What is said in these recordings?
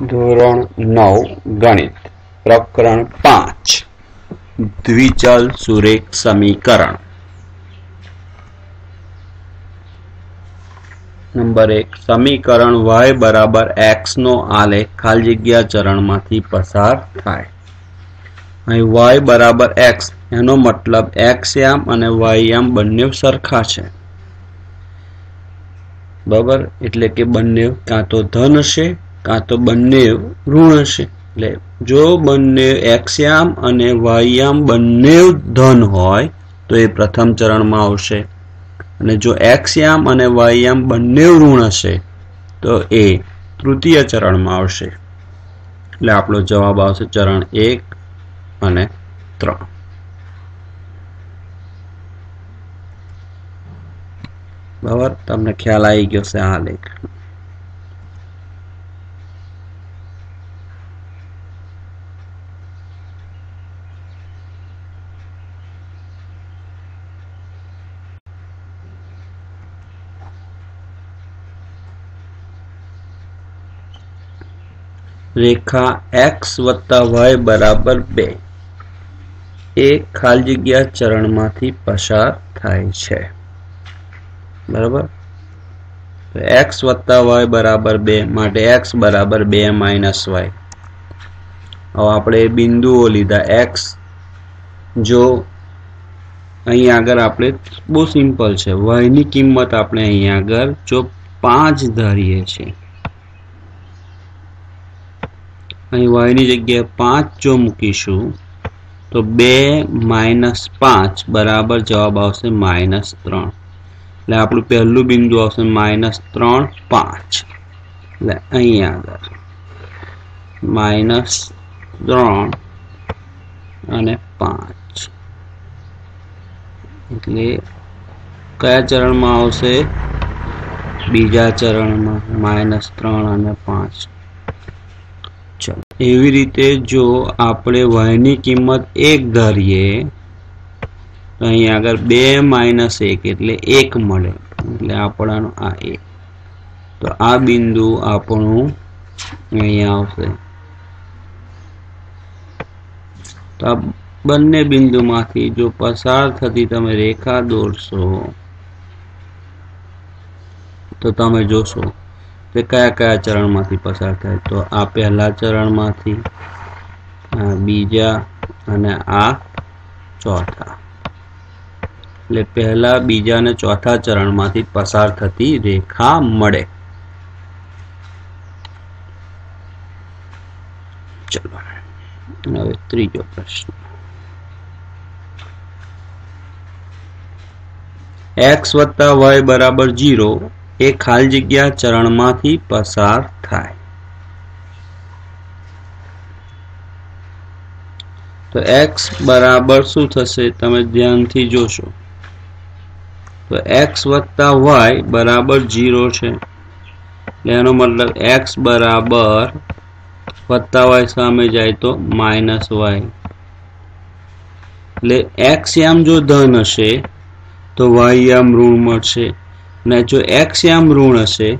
ધોરણ નવ, ગણિત. પ્રકરણ પાંચ. દ્વિચલ સુરેખ સમીકરણ. નંબર એક. સમીકરણ વાય બરાબર એક્સ નો આલેખ ખાલી જગ્યા ચરણમાંથી પસાર થાય. અહીં વાય બરાબર એક્સ એનો મતલબ એક્સ યામ અને વાય યામ બંને સરખા છે. બરાબર? એટલે કે બંને કાં તો ધન હશે કાં તો બંને ઋણ હશે. એટલે જો બંને એક્સયામ અને વાયામ બંને ધન હોય, તો એ પ્રથમ ચરણમાં આવશે. અને જો એક્સયામ અને વાયામ બંને ઋણ હશે, તો એ તૃતીય ચરણમાં આવશે. એટલે આપણો જવાબ આવશે ચરણ એક અને ત્રણ. બરાબર? તમને ખ્યાલ આવી ગયો છે આ લેખ. રેખા એક્સ વત્તા વાય બરાબર બે. એ ખાલી જગ્યા ચરણમાંથી પસાર થાય છે. બરાબર? એક્સ વત્તા વાય બરાબર બે માટે એક્સ બરાબર બે માઇનસ વાય હવે આપણે બિંદુઓ લીધા. એક્સ જો અહીં આગળ આપણે બહુ સિમ્પલ છે. વાયની કિંમત આપણે અહીં આગળ જો પાંચ ધારીએ છીએ. અહીં વાયની જગ્યાએ પાંચ જો મૂકીશું, તો બે માઇનસ પાંચ બરાબર જવાબ આવશે માઇનસ ત્રણ. એટલે આપણું પહેલું બિંદુ આવશે માઇનસ ત્રણ પાંચ. એટલે અહીં આગળ. માઇનસ ત્રણ અને પાંચ. એટલે કયા ચરણમાં આવશે? બીજા ચરણમાં. માઇનસ ત્રણ અને પાંચ. એવી રીતે જો આપણે વાયની કિંમત એક ધારીએ, તો અહીં આગળ બે માઇનસ એક એટલે એક મળે. એટલે આપણાનું આ એક તો આ બિંદુ આપણું અહીંયા આવશે. તો આ બંને બિંદુમાંથી જો પસાર થતી તમે રેખા દોરશો, તો તમે જોશો તે કયા કયા ચરણમાંથી પસાર થાય? તો આ પહેલા ચરણમાંથી બીજા અને આ ચોથા. એટલે પહેલા બીજા અને ચોથા ચરણમાંથી પસાર થતી રેખા મળે. ચલો. હવે ત્રીજો પ્રશ્ન. એક્સ વત્તા વાય બરાબર જીરો એ ખાલી જગ્યા ચરણમાંથી પસાર થાય. તો એક્સ બરાબર શું થશે તમે ધ્યાનથી જોશો. તો એક્સ વત્તા વાય બરાબર જીરો છે. એનો મતલબ એક્સ બરાબર વત્તા વાય સામે જાય તો માઇનસ વાય એટલે એક્સ યામ જો ધન હશે તો વાય યામ ઋણ મળશે. અને જો એક્સ યામ ઋણ હશે,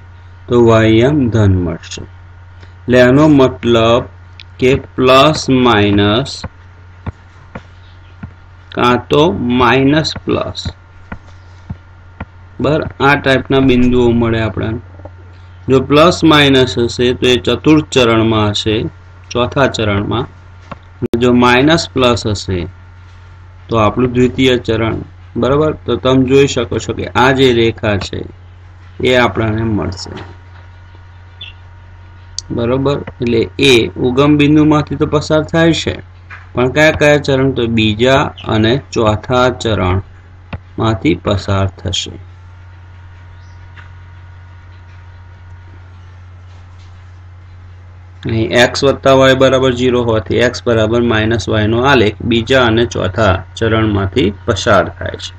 તો વાય યામ ધન મળશે. એટલે એનો મતલબ કે પ્લસ માઇનસ કાં તો માઇનસ પ્લસ બર આ ટાઈપના બિંદુઓ મળે આપણને. જો પ્લસ માઇનસ હશે, તો એ ચતુર્થ ચરણમાં હશે, ચોથા ચરણમાં. જો માઇનસ પ્લસ હશે, તો આપણું દ્વિતીય ચરણ બરાબર? તો તમે જોઈ શકો છો કે આ જે રેખા છે, એ આપણને મળશે. બરોબર? એટલે એ ઉગમ બિંદુમાંથી તો પસાર થાય છે. પણ કયા કયા ચરણ? તો બીજા અને ચોથા ચરણમાંથી પસાર થશે. અહીં એક્સ વત્તા વાય બરાબર ઝીરો હોવાથી એક્સ બરાબર માઇનસ વાયનો આલેખ બીજા અને ચોથા ચરણમાંથી પસાર થાય છે.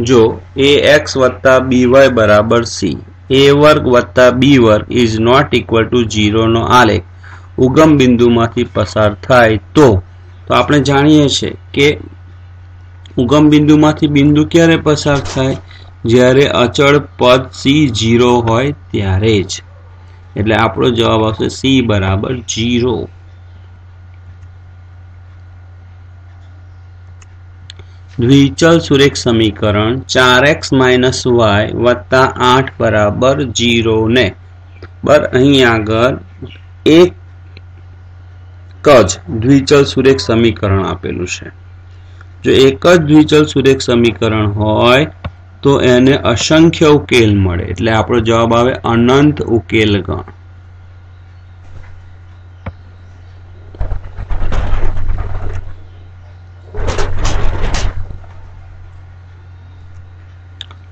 જો એ એક્સ વત્તા બી વાય બરાબર સી એ વર્ગ વત્તા બી વર્ગ ઇઝ નોટ ઇક્વલ ટુ ઝીરોનો આલેખ ઉગમ બિંદુમાંથી પસાર થાય તો તો આપણે જાણીએ છીએ કે ઉગમ બિંદુમાંથી બિંદુ ક્યારે પસાર થાય? જ્યારે અચળ પદ સી જીરો હોય ત્યારે જ. એટલે આપણો જવાબ આવશે સી બરાબર જીરો દ્વિચલ સુરેખ સમીકરણ ચાર એક્સ માઇનસ વાય વત્તા આઠ બરાબર જીરો ને. બર અહીં આગળ એક જ દ્વિચલ સુરેખ સમીકરણ આપેલું છે. જો એક જ દ્વિચલ સુરેખ સમીકરણ હોય તો એને અસંખ્ય ઉકેલ મળે. એટલે આપણો જવાબ આવે અનંત ઉકેલ ગણ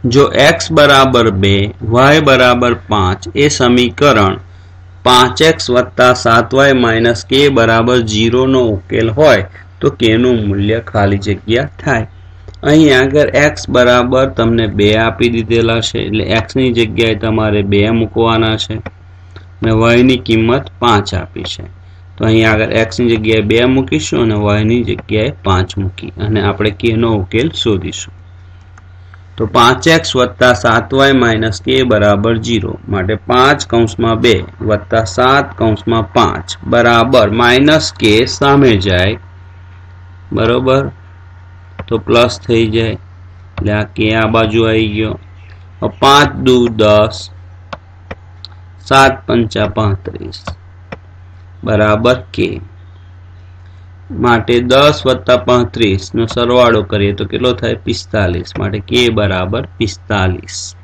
જો એક્સ બરાબર બે વાય બરાબર પાંચ એ સમીકરણ પાંચ એક્સ વત્તા સાત વાય માઇનસ કે બરાબર ઝીરોનો ઉકેલ હોય તો કેનું મૂલ્ય ખાલી જગ્યા થાય? અહીં આગળ એક્સ બરાબર તમને બે આપી દીધેલા છે, એટલે એક્સની જગ્યાએ તમારે બે મૂકવાના છે અને વાયની કિંમત પાંચ આપી છે. તો અહીં આગળ એક્સની જગ્યાએ બે મૂકીશું અને વાયની જગ્યાએ પાંચ મૂકી, અને આપણે કેનો ઉકેલ શોધીશું. તો પાંચ એક્સ વત્તા સાત વાય માઇનસ કે બરાબર જીરો માટે પાંચ કૌંસમાં બે વત્તા સાત કૌંસમાં પાંચ, બરાબર માઇનસ કે સામે જાય, બરોબર? તો પ્લસ થઈ જાય. એટલે આ કે આ બાજુ આવી ગયો. પાંચ દુ દસ, સાત પંચા પાંત્રીસ. બરાબર કે. માટે દસ વત્તા પાંત્રીસ નો સરવાળો કરીએ તો કેટલો થાય? પિસ્તાલીસ. માટે કે બરાબર પિસ્તાલીસ.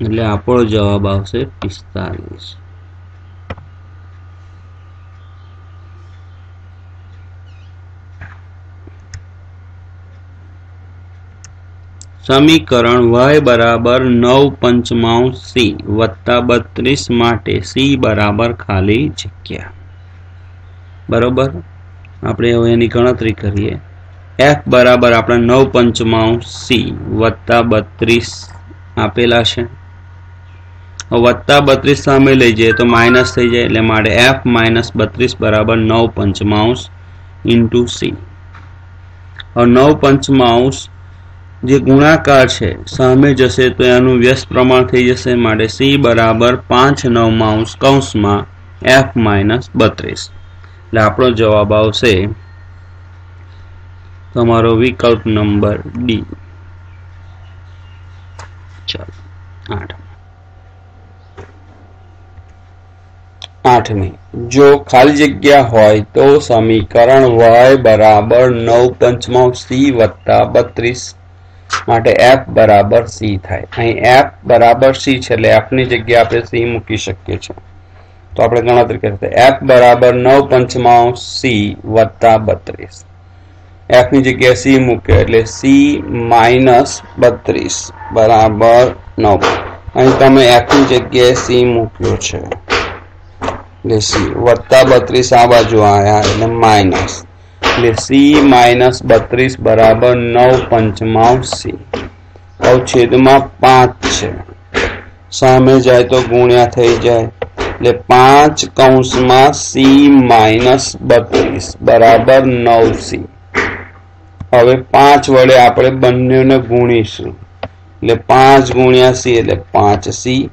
એટલે આપણો જવાબ આવશે પિસ્તાલીસ. સમીકરણ વાય બરાબર નવ પંચમાંશ સી વત્તા બત્રીસ માટે સી બરાબર ખાલી જગ્યા. બરોબર? આપણે હવે એની ગણતરી કરીએ. એફ બરાબર આપણે નવ પંચમાંશ સી વત્તા બત્રીસ આપેલા છે. વત્તા બત્રીસ સામે લઈ જઈએ તો માઇનસ થઈ જાય એટલે માટે એફ માઇનસ બત્રીસ બરાબર નવ પંચમાંશ ઇન્ટુ સી. નવ પંચમાંશ જે ગુણાકાર છે, સામે જશે તો એનું વ્યસ્ત પ્રમાણ થઈ જશે માટે સી બરાબર પાંચ નવ માઉસ કૌંસમાં એફ માઇનસ બત્રીસ. એટલે આપણો જવાબ આવશે તમારો વિકલ્પ નંબર ડી. આઠ આઠમી. જો ખાલી જગ્યા હોય તો સમીકરણ વાય બરાબર નવ પંચમાં સી વત્તા બત્રીસ માટે એફ બરાબર સી થાય. અહીં એફ બરાબર સી છે એટલે એફની જગ્યાએ આપણે સી મૂકી શકીએ છીએ. તો આપણે ગણતરી કરીએ એફ બરાબર નવ પંચમાં સી વત્તા બત્રીસ. એફની જગ્યાએ સી મૂકે એટલે સી માઇનસ બત્રીસ બરાબર નવ. અહીં તમે એફની જગ્યાએ સી મૂક્યો છે. એટલે સી વત્તા બત્રીસ આ બાજુ આવ્યા એટલે માઇનસ. એટલે સી માઇનસ બત્રીસ બરાબર નવ પંચમાંશ સી. છેદમાં પાંચ છે. સામે જાય તો ગુણ્યા થઈ જાય. એટલે પાંચ કૌંસમાં સી માઇનસ બત્રીસ બરાબર નવ સી. હવે પાંચ વડે આપણે બંનેને ગુણીશું. એટલે પાંચ ગુણ્યા સી એટલે પાંચ સી.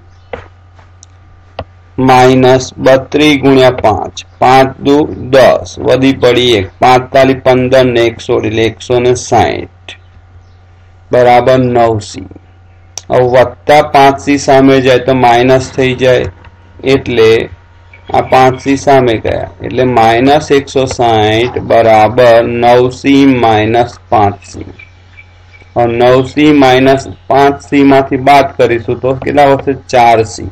માઇનસ બત્રીસ ગુણ્યા પાંચ. પાંચ દુ દસ. વધી પડી એક. પાંચતાલીસ પંદર ને એકસો એટલે એકસો ને સાહીઠ બરાબર નવ સી હવે વત્તા પાંચસી સામે જાય તો માઇનસ થઈ જાય. એટલે આ પાંચસી સામે ગયા. એટલે માઇનસ એકસો સાહીઠ બરાબર નવસી માઇનસ પાંચસી. નવસી માઇનસ પાંચસી માંથી બાદ કરીશું તો કેટલા વધશે ચાર સી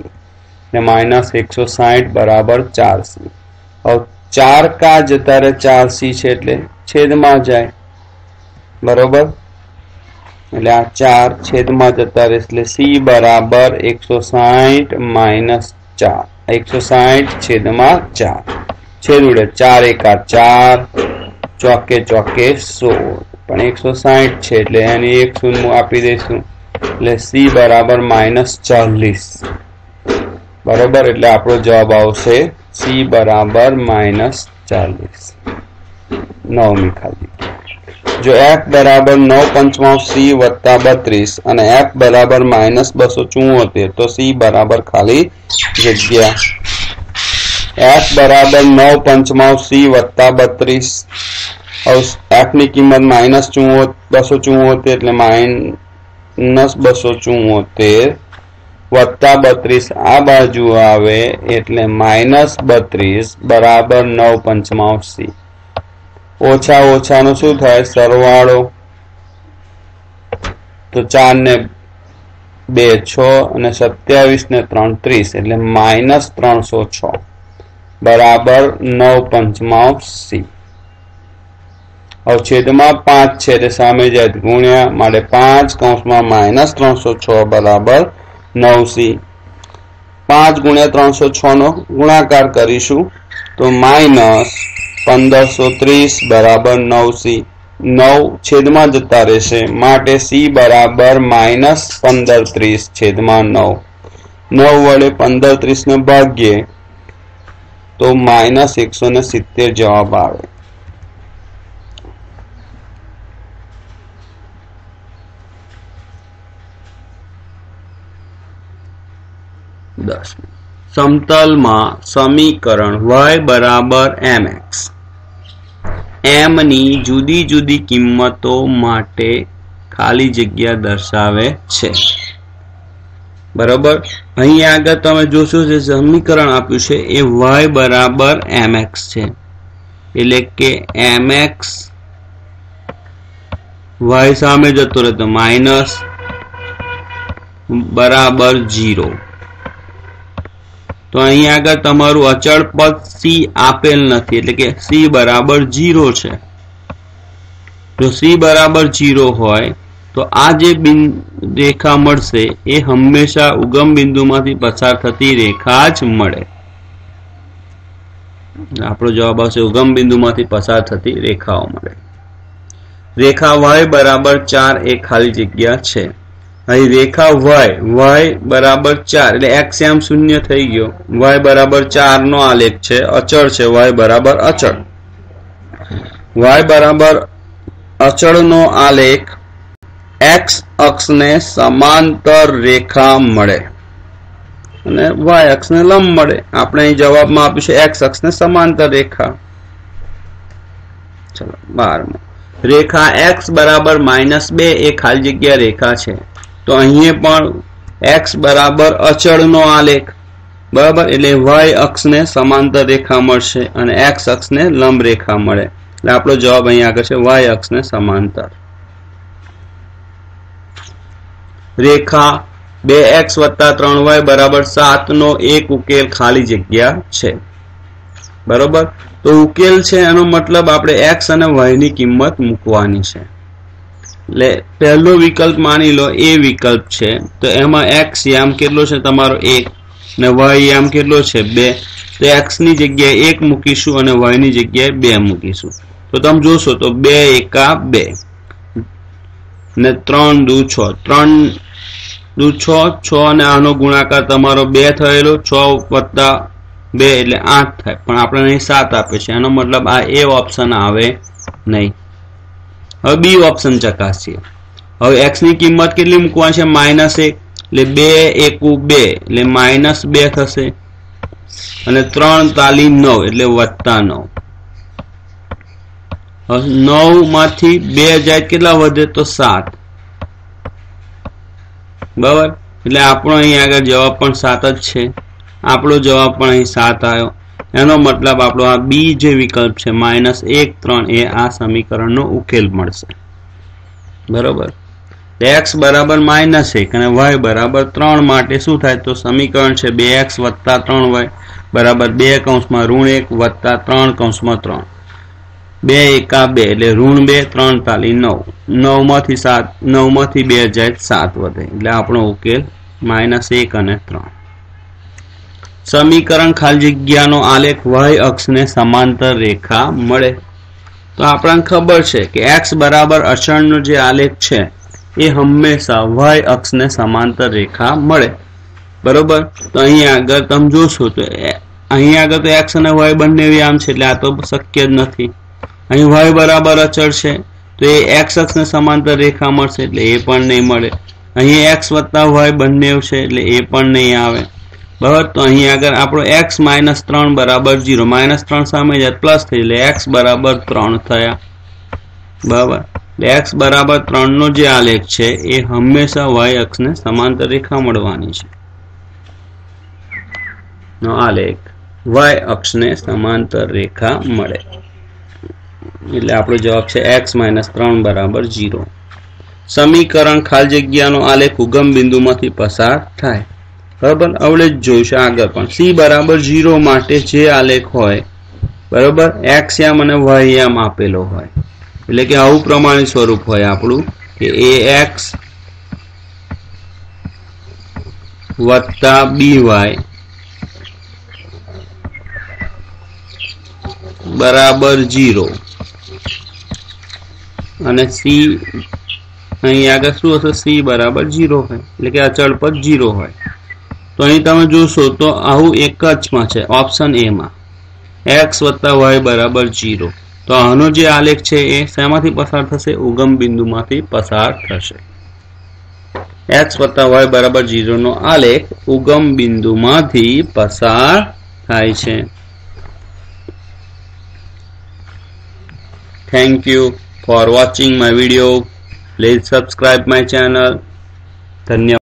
ને માઇનસ એકસો સાહીઠ બરાબર ચાર સી હવે ચાર કા જતા રહે ચાર સી છે એટલે છેદમાં જાય. બરોબર? એટલે આ ચાર છેદમાં જતા રહે એટલે સી બરાબર એકસો સાહીઠ માઇનસ ચાર. એકસો સાહીઠ છેદમાં ચાર. છેદ ઉડે ચાર એકા ચાર, ચોકે ચોકે સોળ. પણ એકસો સાહીઠ છે એટલે એની એક શૂન્ય આપી દઈશું. એટલે સી બરાબર માઇનસ ચાલીસ. બરોબર? એટલે આપણો જવાબ આવશે સી બરાબર માઇનસ ચાલીસ. નવમી ખાલી. જો એફ બરાબર નવ પંચમાંશ સી વત્તા બત્રીસ અને એફ બરાબર માઇનસ બસો ચુમ્મોતેર તો સી બરાબર ખાલી જગ્યા. એફ બરાબર નવ પંચમાંશ સી વત્તા બત્રીસ. એફની કિંમત માઇનસ ચુમ્મો બસો ચુમ્મોતેર એટલે માઇનસ બસો ચુમ્મોતેર વત્તા બત્રીસ આ બાજુ આવે એટલે માઇનસ બત્રીસ બરાબર નવ પંચમાંશી ઓછા ઓછાનો શું થાય? સરવાળો. તો ચાર ને બે છ અને સત્યાવીસ ને ત્રણ ત્રીસ એટલે માઇનસ ત્રણસો છ. બરાબર નવ પંચમાંશી હવે પાંચ છે એટલે સામે જાય ગુણ્યા, માટે પાંચ કૌંસમાં માઇનસ ત્રણસો છ બરાબર નવ સી પાંચ ગુણ્યા ત્રણસો છ નો ગુણાકાર કરીશું તો માઇનસ પંદરસો ત્રીસ બરાબર નવ સી નવ છેદમાં જતા રહેશે. માટે સી બરાબર માઇનસ પંદર ત્રીસ છેદમાં નવ. નવ વડે પંદર ત્રીસ ને ભાગ્યે તો માઇનસ એકસો ને સિત્તેર જવાબ આવે. દસ. સમતલમાં સમીકરણ y બરાબર mx m ની જુદી જુદી કિંમતો માટે ખાલી જગ્યા દર્શાવે છે. બરાબર? અહીં આગળ તમે જોશો જે સમીકરણ આપ્યું છે એ y બરાબર mx છે. એટલે કે mx y સામે જતો રહેતો. માઇનસ બરાબર જીરો તો અહીં આગળ તમારું અચળ પદ સી આપેલ નથી, એટલે કે સી બરાબર જીરો છે. જો સી બરાબર જીરો હોય, તો આ જે રેખા મળશે, એ હંમેશા ઉગમ બિંદુમાંથી પસાર થતી રેખા જ મળે. આપણો જવાબ આવશે, ઉગમ બિંદુમાંથી પસાર થતી રેખાઓ મળે. રેખા વાય બરાબર ચાર એ ખાલી જગ્યા છે. અહીં રેખા વાય વાય બરાબર ચાર, એટલે એક્સ એમ શૂન્ય થઈ ગયો. વાય બરાબર ચાર નો આલેખ છે, અચળ છે વાય બરાબર અચળ. વાય બરાબર અચળનો આલેખ એક્સ અક્ષને સમાંતર રેખા મળે. અને વાય અક્ષને લંબ મળે. આપણે અહીં જવાબમાં આપ્યું છે એક્સ અક્ષને સમાંતર રેખા. ચલો, બારમો. રેખા એક્સ બરાબર માઇનસ બે એ ખાલી જગ્યા રેખા છે. તો અહીંયા પણ એક્સ બરાબર અચળનો આલેખ. બરાબર? એટલે વાય અક્ષને સમાંતર રેખા મળશે અને એક્સ અક્ષને લંબ રેખા મળે. એટલે આપણો જવાબ અહીંયા આગળ છે વાય અક્ષને સમાંતર. રેખા બે એક્સ વત્તા ત્રણ વાય બરાબર સાત નો એક ઉકેલ ખાલી જગ્યા છે. બરોબર? તો ઉકેલ છે એનો મતલબ આપણે એક્સ અને વાયની કિંમત મૂકવાની છે. એટલે પહેલો વિકલ્પ માની લો એ વિકલ્પ છે. તો એમાં એક્સ યામ કેટલો છે? તમારો એક ને વાય યામ કેટલો છે? બે. તો એક્સની જગ્યાએ એક મૂકીશું અને વાયની જગ્યાએ બે મૂકીશું. તો તમે જોશો તો બે એકા બે. ને ત્રણ દુ છ. ત્રણ દુ છ છ અને આનો ગુણાકાર તમારો બે થયેલો, છ વત્તા બે એટલે આઠ થાય. પણ આપણે અહીં સાત આપે છે. એનો મતલબ આ એ ઓપ્શન આવે નહીં. હવે બી ઓપ્શન ચકાસીએ. હવે એક્સની કિંમત કેટલી મૂકવાની છે? માઇનસ એક. એટલે બે એકુ બે. એટલે માઇનસ બે થશે. અને ત્રણ તાલી નવ, એટલે વત્તા નવ. નવમાંથી બે જાય કેટલા વધે? તો સાત. બરાબર? એટલે આપણો અહીં આગળ જવાબ પણ સાત જ છે. આપણો જવાબ પણ અહીં સાત આવ્યો. એનો મતલબ આપણો આ બી જે વિકલ્પ છે, માઇનસ એક ત્રણ એ આ સમીકરણનો ઉકેલ મળશે. બરોબર? એક્સ બરાબર માઇનસ એક અને વાય બરાબર ત્રણ માટે શું થાય? તો સમીકરણ છે બે એક્સ વત્તા ત્રણ વાય બરાબર બે કૌંસમાં ઋણ એક વત્તા ત્રણ કૌંસમાં ત્રણ. બે એકા બે એટલે ઋણ બે, ત્રણ તાલી નવ. નવમાંથી સાત, નવમાંથી બે જાય સાત વધે. એટલે આપણો ઉકેલ માઇનસ એક અને ત્રણ. સમીકરણ ખાલી જગ્યાનો આલેખ વય અક્ષને સમાંતર રેખા મળે. તો આપણને ખબર છે કે એક્સ બરાબર અચળનો જે આલેખ છે, એ હંમેશા વય અક્ષને સમાંતર રેખા મળે. બરોબર? તો અહીંયા આગળ તમે જોશો તો અહીંયા આગળ તો એક્સ અને વાય બંને વ્યામ છે, એટલે આ તો શક્ય જ નથી. અહીં વાય બરાબર અચળ છે, તો તો એ એક્સ અક્ષને સમાંતર રેખા મળશે, એટલે એ પણ નહીં મળે. અહીં એક્સ વત્તા વાય બંને છે, એટલે એ પણ નહીં આવે. બરાબર? તો અહીં આગળ આપણો એક્સ માઇનસ ત્રણ બરાબર જીરો માઇનસ ત્રણ સામે જાય પ્લસ થઈ એટલે એક્સ બરાબર ત્રણ થયા. બરાબર? એક્સ બરાબર ત્રણનો જે આલેખ છે, એ હંમેશા વાય અક્ષને સમાંતર રેખા મળવાની છે. નો આલેખ. વાય અક્ષને સમાંતર રેખા મળે. એટલે આપણો જવાબ છે એક્સ માઇનસ ત્રણ બરાબર જીરો સમીકરણ ખાલી જગ્યાનો આલેખ ઉગમ બિંદુમાંથી પસાર થાય. બરાબર અવળે જ જોઈશું આગળ પણ. સી બરાબર જીરો માટે જે આલેખ હોય, બરાબર? એક્સ યામ અને વાય યામ આપેલો હોય. એટલે કે આવું પ્રમાણે સ્વરૂપ હોય આપણું, કે એ એક્સ વત્તા બી વાય બરાબર જીરો અને સી અહીં આગળ શું હશે? સી બરાબર જીરો હોય. એટલે કે અચળ પદ જીરો હોય. તો અહીં તમે જોશો તો આવું એક જ માં છે ઓપ્શન એ માં. એક્સ વત્તા વાય બરાબર જીરો તો આનો જે આલેખ છે એ શેમાંથી પસાર થશે? ઉગમ બિંદુમાંથી પસાર થશે. એક્સ વત્તા વાય બરાબર જીરો નો આલેખ ઉગમ બિંદુમાંથી પસાર થાય છે. Thank you for watching my video. Please subscribe my channel. ધન્યવાદ.